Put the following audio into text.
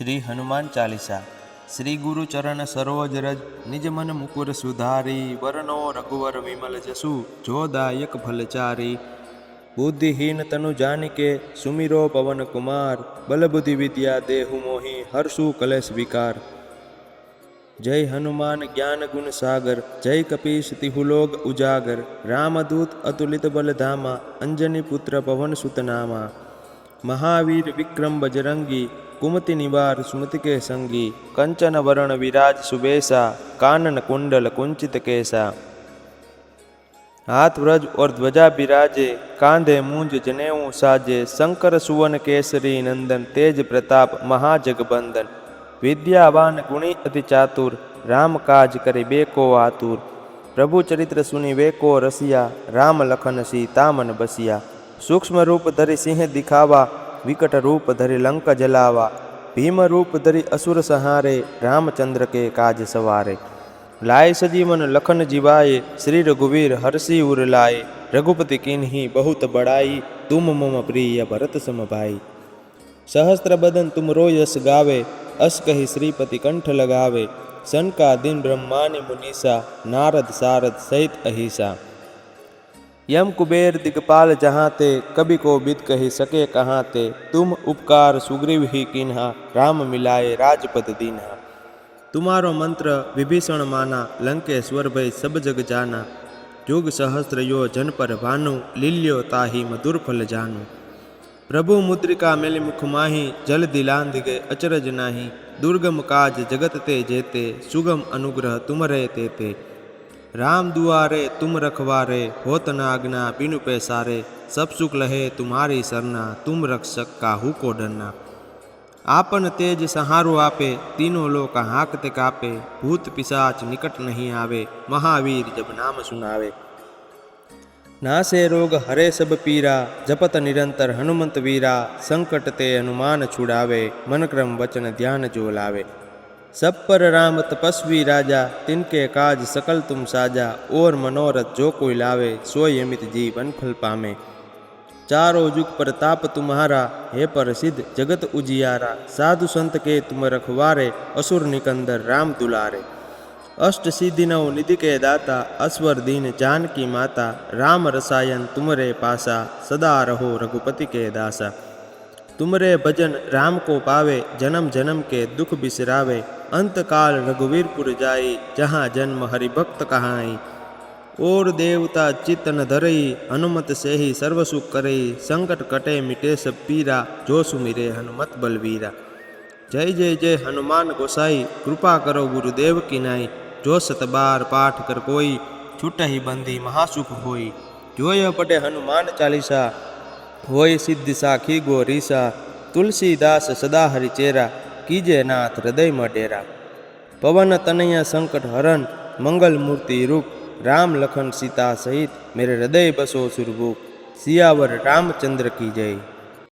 શ્રી હનુમાન ચાલીસા. શ્રી ગુરુ ચરણ સરોજ રજ, નિજ મન મુકુર સુધારી, વરનો રઘુવર વિમલ જસુ જોદાયક ફલચારી બુદ્ધિહીન તનુ જાનિકે, સુમિરો પવન કુમાર, બલબુદ્ધિ વિદ્યા દેહુ મોહી હર્ષુ કલેશ વિકાર. જય હનુમાન જ્ઞાન ગુણ સાગર, જય કપીશ તિહુલોગ ઉજાગર. રામદૂત અતુલિત બલધામા, અંજની પુત્ર પવન સુતનામા. મહાવીર વિક્રમ બજરંગી, કુમતિ નિવાર સ્મૃતિ કે સંગી કંચન વરણ વિરાજ સુબેસા, કાનન કુંડલ કુંચિત કેસા. હાથ વ્રજ ઓર ધ્વજા બિરાજે, કાંધે મૂંજ જનેવું સાજે, શંકર સુવન કેસરી નંદન તેજ પ્રતાપ મહાજગબંધન. વિદ્યાવાન ગુણી અતિ ચાતુર, રામ કાજ કરી બેકો આતુર. પ્રભુ ચરિત્ર સુની વેકો રસિયા, રામ લખન સીતામન બસિયા. સૂક્ષ્મ રૂપ ધરી સિંહ દિખાવા વિકટ રૂપ ધરી લંક જલાવા ભીમ રૂપ ધરી અસુર સહારે રામચંદ્ર કે કાજ સવારે લાય સજીવન લખન જીવાય શ્રી રઘુવીર હરસી ઉર લાય રઘુપતિ કિન્હી બહુત બડાઈ તુમ મમ પ્રિય ભરત સમ ભાઈ સહસ્ત્ર બદન તુમ રો યશ ગાવે અસ કહી શ્રીપતિ કંઠ લગાવે સનકા દિન બ્રહ્માની મુનિષા નારદ સારદ સહિત અહિસા यम कुबेर दिगपाल जहाँ ते कभी को बिद कही सके कहाँ ते। तुम उपकार सुग्रीव ही किन्हा राम मिलाए राजपद दीन्हा। तुम्हारो मंत्र विभीषण माना लंकेश्वर भय सब जग जाना। जुग सहस्त्र यो जन पर भानु लील्यो ताही मधुर फल जानु। प्रभु मुद्रिका मेलि मुख माही जल दिलांद गए अचरज नाही। दुर्गम काज जगत ते जेते सुगम अनुग्रह तुम रे ते, राम રામ દુઆરે, તુમ રખવારે, હોત નાગના બિન પેસારે, સબ સુખ લહે તુમારી સરના, તુમ રક્ષક કાહુ કો ડરના. આપન તેજ સહારો આપે, તીનો લોક હાક તે કાપે, ભૂત પિશાચ નિકટ નહીં આવે, મહાવીર જબ નામ સુનાવે. નાસે રોગ હરે સબ પીરા, જપત નિરંતર હનુમંત વીરા, સંકટ તે હનુમાન છુડાવે, મનક્રમ વચન ધ્યાન જો લાવે. सब पर राम तपस्वी राजा, तिनके काज सकल तुम साजा। और मनोरथ जो कोई लावे, सोई अमित जीवन फल पामे। चारों जुग प्रताप तुम्हारा, हे प्रसिद्ध जगत उजियारा। साधु संत के तुम रखवारे, असुर निकंदर राम दुलारे। अष्ट सिद्धि नव निधि के दाता अस्वर दीन जान की माता। राम रसायन तुमरे पासा, सदा रहो रघुपति के दासा। तुमरे भजन राम को पावे, जन्म जन्म के दुख बिसरावे। अंतकाल रघुवीरपुर जाई, जहाँ जन्म हरिभक्त कहाई। और देवता चितन धरई, हनुमत से ही सर्व सुख करई। संकट कटे मिटे सब पीरा, जो सुमिरे हनुमत बलवीरा। जय जय जय हनुमान गोसाई, कृपा करो गुरुदेव की नाई। जो सतबार पाठ कर कोई छुट ही बंदी महासुख होई। जो पटे हनुमान चालीसा હોય સિદ્ધ સાખી ગો રીસા તુલસીદાસ સદાહરિ ચેરા કીજે નાથ હૃદયમાં ડેરા. પવન તનૈયા સંકટ હરણ, મંગલ મૂર્તિ રૂપ, રામ લખન સીતા સહિત, મેરે હૃદય બસો સુરભૂપ સિયાવર રામચંદ્ર કી જય.